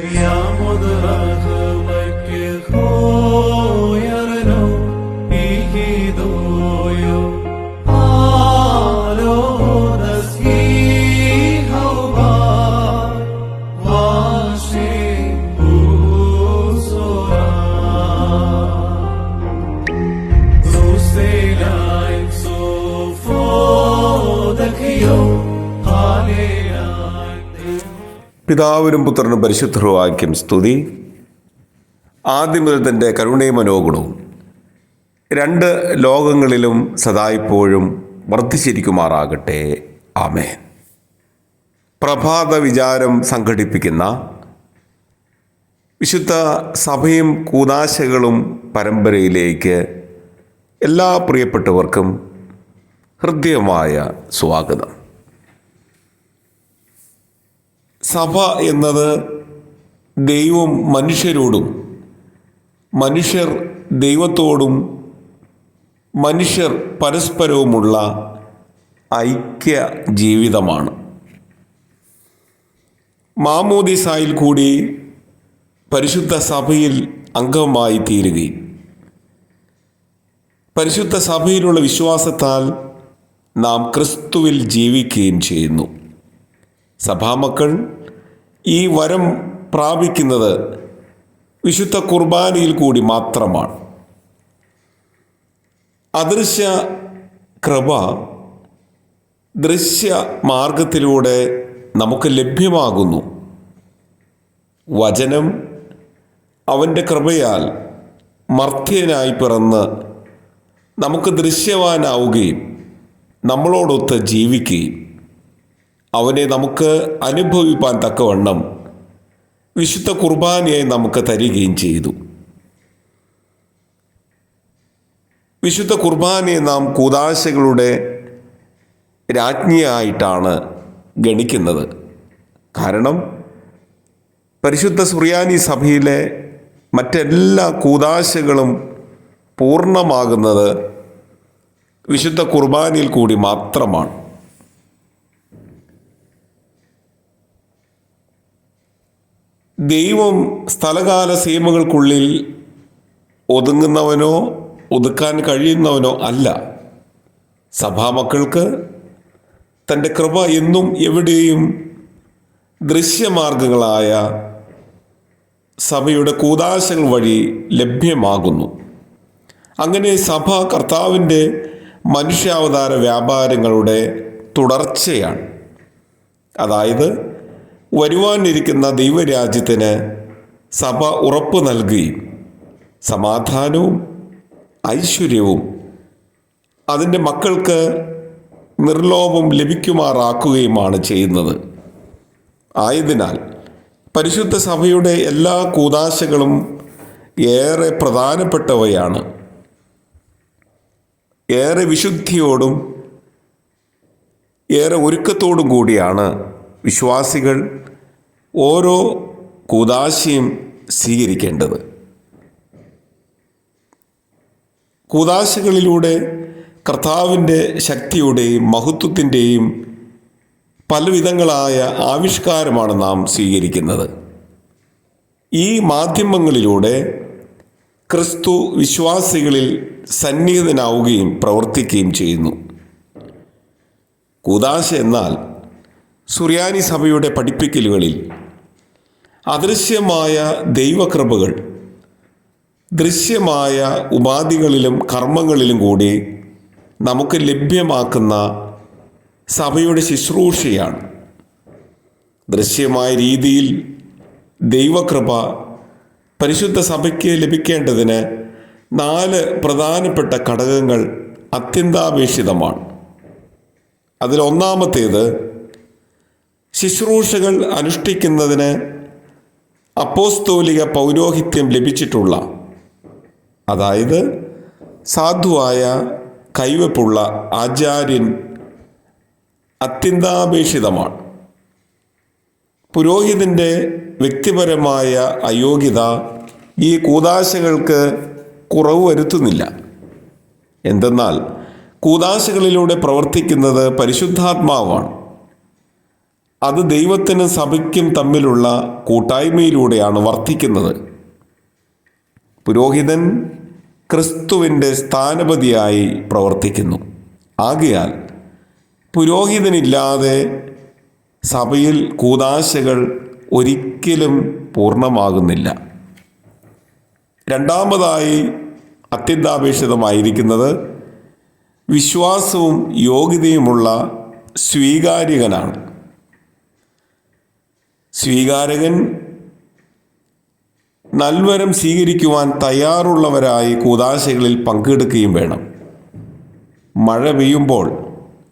Yeah, പിതാവിനും പുത്രനും പരിശുദ്ധവാക്യം സ്തുതി. ആദ്യം മുതൽ തന്റെ കരുണയും മനോഗുണവും രണ്ട് ലോകങ്ങളിലും സദായിപ്പോഴും വർദ്ധിച്ചിരിക്കുമാറാകട്ടെ. ആമേൻ. പ്രഭാത വിചാരം സംഘടിപ്പിക്കുന്ന വിശുദ്ധ സഭയും കൂതാശകളും പരമ്പരയിലേക്ക് എല്ലാ പ്രിയപ്പെട്ടവർക്കും ഹൃദ്യമായ സ്വാഗതം. സഭ എന്നത് ദൈവം മനുഷ്യരോടും മനുഷ്യർ ദൈവത്തോടും മനുഷ്യർ പരസ്പരവുമുള്ള ഐക്യ ജീവിതമാണ്. മാമോദിസായിൽ കൂടി പരിശുദ്ധ സഭയിൽ അംഗമായി തീരുകയും പരിശുദ്ധ സഭയിലുള്ള വിശ്വാസത്താൽ നാം ക്രിസ്തുവിൽ ജീവിക്കുകയും ചെയ്യുന്നു. സഭാമക്കൾ ഈ വരം പ്രാപിക്കുന്നത് വിശുദ്ധ കുർബാനയിൽ കൂടി മാത്രമാണ്. അദൃശ്യ കൃപ ദൃശ്യ മാർഗത്തിലൂടെ നമുക്ക് ലഭ്യമാകുന്നു. വചനം അവന്റെ കൃപയാൽ മർത്യനായി പിറന്ന് നമുക്ക് ദൃശ്യവാനാവുകയും നമ്മളോടൊത്ത് ജീവിക്കുകയും അവനെ നമുക്ക് അനുഭവിപ്പാൻ തക്കവണ്ണം വിശുദ്ധ കുർബാനയായി നമുക്ക് തരികയും ചെയ്തു. വിശുദ്ധ കുർബാനയെ നാം കൂതാശകളുടെ രാജ്ഞിയായിട്ടാണ് ഗണിക്കുന്നത്. കാരണം പരിശുദ്ധ സുറിയാനി സഭയിലെ മറ്റെല്ലാ കൂതാശകളും പൂർണമാകുന്നത് വിശുദ്ധ കുർബാനയിൽ കൂടി മാത്രമാണ്. ദൈവം സ്ഥലകാല സീമകൾക്കുള്ളിൽ ഒതുങ്ങുന്നവനോ ഒതുക്കാൻ കഴിയുന്നവനോ അല്ല. സഭാമക്കൾക്ക് തന്റെ കൃപ എന്നും എവിടെയും ദൃശ്യമാർഗങ്ങളായ സഭയുടെ കൂതാശകൾ വഴി ലഭ്യമാകുന്നു. അങ്ങനെ സഭ കർത്താവിന്റെ മനുഷ്യാവതാര വ്യാപാരങ്ങളുടെ തുടർച്ചയാണ്. അതായത് വരുവാനിരിക്കുന്ന ദൈവരാജ്യത്തിന് സഭ ഉറപ്പ് നൽകി. സമാധാനവും ഐശ്വര്യവും അതിന്റെ മക്കൾക്ക് നിർലോഭം ലഭിക്കുമാറാക്കുകയുമാണ് ചെയ്യുന്നത്. ആയതിനാൽ പരിശുദ്ധ സഭയുടെ എല്ലാ കൂതാശകളും ഏറെ പ്രധാനപ്പെട്ടവയാണ്. ഏറെ വിശുദ്ധിയോടും ഏറെ ഒരുക്കത്തോടും കൂടിയാണ് വിശ്വാസികൾ ഓരോ കൂതാശയും സ്വീകരിക്കേണ്ടത്. കൂതാശകളിലൂടെ കർത്താവിന്റെ ശക്തിയുടെയും മഹത്വത്തിന്റെയും പലവിധങ്ങളായ ആവിഷ്കാരമാണ് നാം സ്വീകരിക്കുന്നത്. ഈ മാധ്യമങ്ങളിലൂടെ ക്രിസ്തു വിശ്വാസികളിൽ സന്നിഹിതനാവുകയും പ്രവർത്തിക്കുകയും ചെയ്യുന്നു. കൂതാശ എന്നാൽ സുറിയാനി സഭയുടെ പഠിപ്പിക്കലുകളിൽ അദൃശ്യമായ ദൈവകൃപകൾ ദൃശ്യമായ ഉപാധികളിലും കർമ്മങ്ങളിലും കൂടി നമുക്ക് ലഭ്യമാക്കുന്ന സഭയുടെ ശുശ്രൂഷയാണ്. ദൃശ്യമായ രീതിയിൽ ദൈവകൃപ പരിശുദ്ധ സഭയ്ക്ക് ലഭിക്കേണ്ടതിന് നാല് പ്രധാനപ്പെട്ട ഘടകങ്ങൾ അത്യന്താപേക്ഷിതമാണ്. അതിലൊന്നാമത്തേത് ശുശ്രൂഷകൾ അനുഷ്ഠിക്കുന്നതിന് അപ്പോസ്തോലിക പൗരോഹിത്യം ലഭിച്ചിട്ടുള്ള അതായത് സാധുവായ കൈവപ്പുള്ള ആചാര്യൻ അത്യന്താപേക്ഷിതമാണ്. പുരോഹിതന്റെ വ്യക്തിപരമായ അയോഗ്യത ഈ കൂതാശകൾക്ക് കുറവ് വരുത്തുന്നില്ല. എന്തെന്നാൽ കൂതാശകളിലൂടെ പ്രവർത്തിക്കുന്നത് പരിശുദ്ധാത്മാവാണ്. അത് ദൈവത്തിനും സഭയ്ക്കും തമ്മിലുള്ള കൂട്ടായ്മയിലൂടെയാണ് വർദ്ധിക്കുന്നത് പുരോഹിതൻ ക്രിസ്തുവിന്റെ സ്ഥാനപതിയായി പ്രവർത്തിക്കുന്നു. ആകയാൽ പുരോഹിതനില്ലാതെ സഭയിൽ കൂതാശകൾ ഒരിക്കലും പൂർണമാകുന്നില്ല. രണ്ടാമതായി അത്യന്താപേക്ഷിതമായിരിക്കുന്നത് വിശ്വാസവും യോഗ്യതയുമുള്ള സ്വീകാര്യകനാണ്. സ്വീകാരകൻ നൽവരം സ്വീകരിക്കുവാൻ തയ്യാറുള്ളവരായി കൂതാശകളിൽ പങ്കെടുക്കുകയും വേണം. മഴ പെയ്യുമ്പോൾ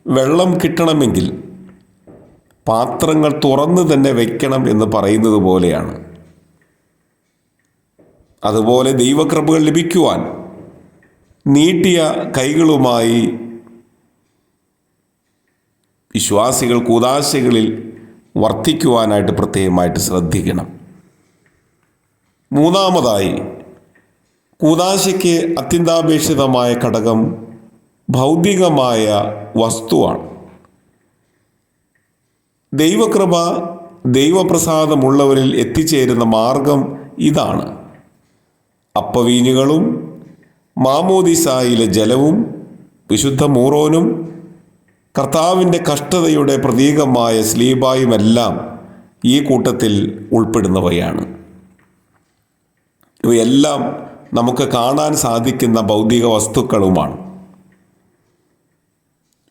വെള്ളം കിട്ടണമെങ്കിൽ പാത്രങ്ങൾ തുറന്ന് തന്നെ വയ്ക്കണം എന്ന് പറയുന്നത് പോലെയാണ്. അതുപോലെ ദൈവകൃപകൾ ലഭിക്കുവാൻ നീട്ടിയ കൈകളുമായി വിശ്വാസികൾ കൂതാശകളിൽ വർദ്ധിക്കുവാനായിട്ട് പ്രത്യേകമായിട്ട് ശ്രദ്ധിക്കണം. മൂന്നാമതായി കൂതാശയ്ക്ക് അത്യന്താപേക്ഷിതമായ ഘടകം ഭൗതികമായ വസ്തുവാണ്. ദൈവകൃപ ദൈവപ്രസാദമുള്ളവരിൽ എത്തിച്ചേരുന്ന മാർഗം ഇതാണ്. അപ്പവീഞ്ഞുകളും മാമോദിസായിലെ ജലവും വിശുദ്ധ മൂറോനും കർത്താവിന്റെ കഷ്ടതയുടെ പ്രതീകമായ സ്ലീബായുമെല്ലാം ഈ കൂട്ടത്തിൽ ഉൾപ്പെടുന്നവയാണ്. ഇവയെല്ലാം നമുക്ക് കാണാൻ സാധിക്കുന്ന ഭൗതിക വസ്തുക്കളുമാണ്.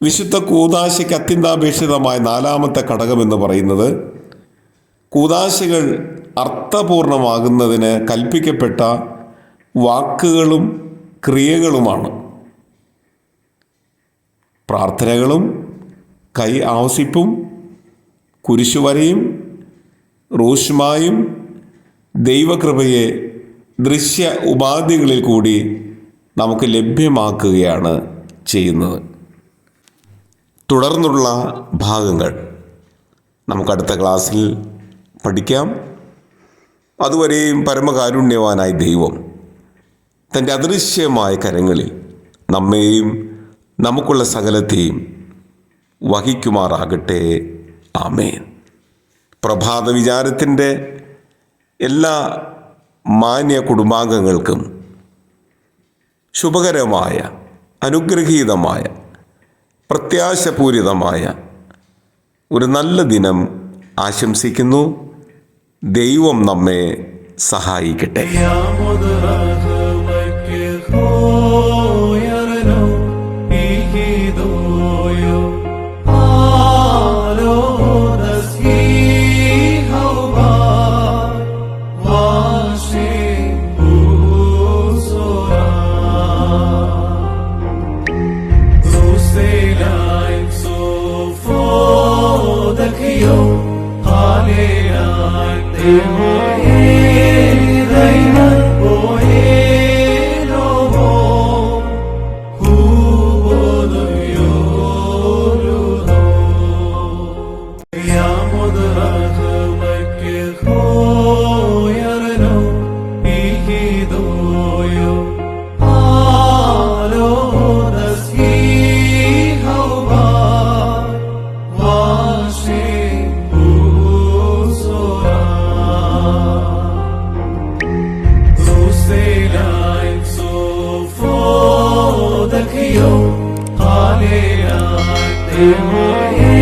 വിശുദ്ധ കൂതാശയ്ക്ക് അത്യന്താപേക്ഷിതമായ നാലാമത്തെ ഘടകം എന്ന് പറയുന്നത് കൂതാശകൾ അർത്ഥപൂർണമാകുന്നതിന് കൽപ്പിക്കപ്പെട്ട വാക്കുകളും ക്രിയകളുമാണ്. പ്രാർത്ഥനകളും കൈ ആവസിപ്പും കുരിശുവരയും റൂഷ്മായും ദൈവകൃപയെ ദൃശ്യ ഉപാധികളിൽ കൂടി നമുക്ക് ലഭ്യമാക്കുകയാണ് ചെയ്യുന്നത്. തുടർന്നുള്ള ഭാഗങ്ങൾ നമുക്കടുത്ത ക്ലാസ്സിൽ പഠിക്കാം. അതുവരെയും പരമകാരുണ്യവാനായ ദൈവം തന്റെ അദൃശ്യമായ കരങ്ങളിൽ നമ്മെയും നമുക്കുള്ള സകലത്തെയും വഹിക്കുമാറാകട്ടെ. ആമേൻ. പ്രഭാത വിചാരത്തിന്റെ എല്ലാ മാന്യ കുടുംബാംഗങ്ങൾക്കും ശുഭകരമായ അനുഗ്രഹീതമായ പ്രത്യാശപൂരിതമായ ഒരു നല്ല ദിനം ആശംസിക്കുന്നു. ദൈവം നമ്മെ സഹായിക്കട്ടെ. Tokyo, Hallelujah, Te